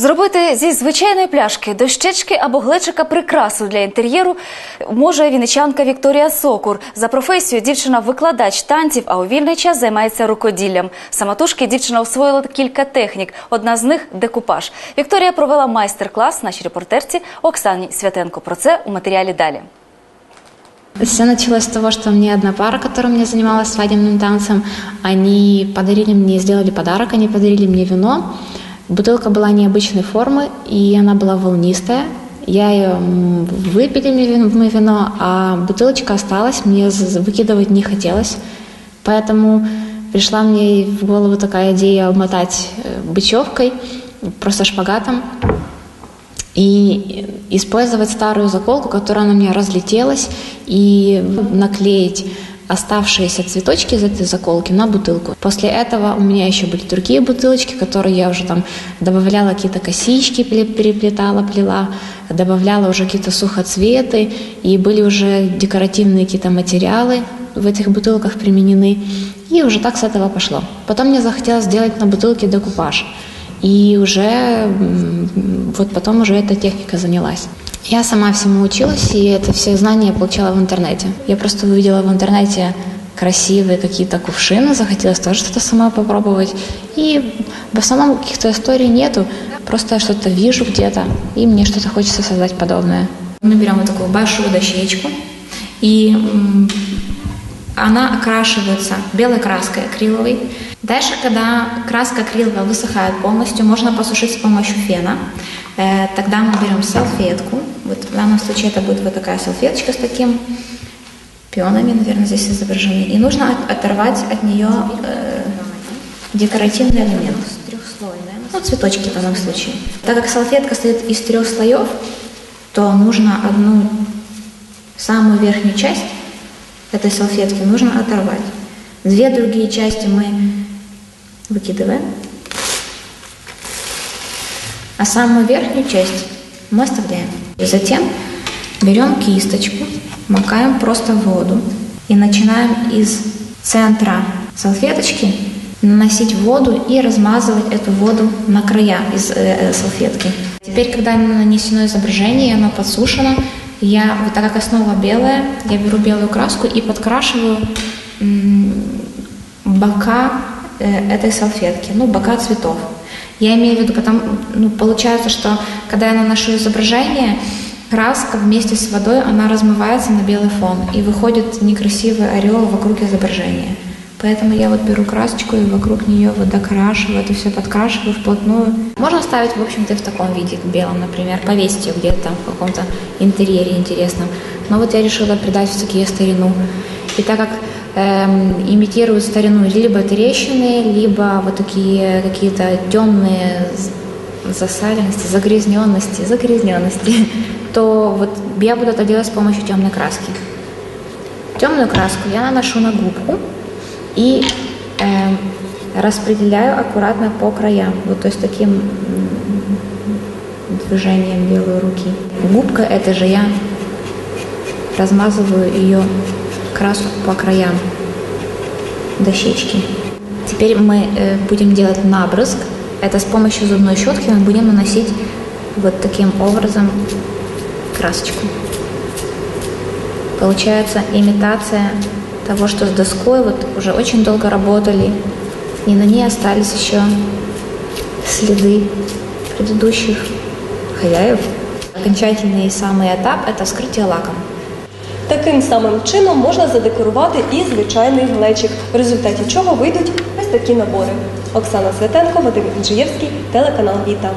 Зробити зі звичайної пляшки, дощечки або глечика прикрасу для інтер'єру може вінничанка Вікторія Сокур. За професією дівчина викладач танців, а у вільний час займається рукоділлям. Самотужки дівчина освоїла кілька технік. Одна з них декупаж. Вікторія провела майстер-клас нашій репортерці Оксані Святенко. Про це у матеріалі далі. Все началось с того, что мне одна пара, которая мне занималась свадебным танцем, они подарили мне, сделали подарок, они подарили мне вино. Бутылка была необычной формы, и она была волнистая. Я ее выпили мы вино, а бутылочка осталась, мне выкидывать не хотелось. Поэтому пришла мне в голову такая идея обмотать э, бечевкой, просто шпагатом, и использовать старую заколку, которая на меня разлетелась, и наклеить оставшиеся цветочки из этой заколки на бутылку. После этого у меня еще были другие бутылочки, которые я уже там добавляла какие-то косички, пле- переплетала, плела, добавляла уже какие-то сухоцветы, и были уже декоративные какие-то материалы в этих бутылках применены. И уже так с этого пошло. Потом мне захотелось сделать на бутылке декупаж. И уже вот потом уже эта техника занялась. Я сама всему училась, и это все знания я получала в интернете. Я просто увидела в интернете красивые какие-то кувшины, захотелось тоже что-то сама попробовать. И в основном каких-то историй нету, просто я что-то вижу где-то, и мне что-то хочется создать подобное. Мы берем вот такую большую дощечку, и она окрашивается белой краской акриловой. Дальше, когда краска акриловая высыхает полностью, можно посушить с помощью фена. Э, Тогда мы берем салфетку. Вот в данном случае это будет вот такая салфеточка с таким пионами, наверное, здесь изображены. И нужно от- оторвать от нее э, декоративный элемент. Ну, цветочки в данном случае. Так как салфетка состоит из трех слоев, то нужно одну самую верхнюю часть этой салфетки нужно оторвать. Две другие части мы выкидываем, а самую верхнюю часть мы оставляем. Затем берем кисточку, макаем просто в воду и начинаем из центра салфеточки наносить воду и размазывать эту воду на края из э, э, салфетки. Теперь, когда нанесено изображение, оно подсушено, я, вот так как основа белая, я беру белую краску и подкрашиваю бока этой салфетки, ну, бока цветов. Я имею в виду, потому, ну, получается, что когда я наношу изображение, краска вместе с водой, она размывается на белый фон, и выходит некрасивый орел вокруг изображения. Поэтому я вот беру красочку и вокруг нее вот докрашиваю, это все подкрашиваю вплотную. Можно ставить, в общем-то, в таком виде, к белом, например, повесить ее где-то там в каком-то интерьере интересном. Но вот я решила придать все-таки старину. И так как эм, имитируют старину либо трещины, либо вот такие какие-то темные засаленности, загрязненности, загрязненности, то вот я буду это делать с помощью темной краски. Темную краску я наношу на губку и эм, распределяю аккуратно по краям, вот то есть таким движением делаю руки. Губка это же я размазываю ее краску по краям дощечки. Теперь мы э, будем делать набрызг. Это с помощью зубной щетки мы будем наносить вот таким образом красочку. Получается имитация того, что с доской вот уже очень долго работали, и на ней остались еще следы предыдущих хозяев. Окончательный самый этап – это вскрытие лаком. Таким самим чином можна задекорувати і звичайний глечик, в результаті чого вийдуть ось такі набори. Оксана Святенко, Вадим Інжиєвський, телеканал Віта.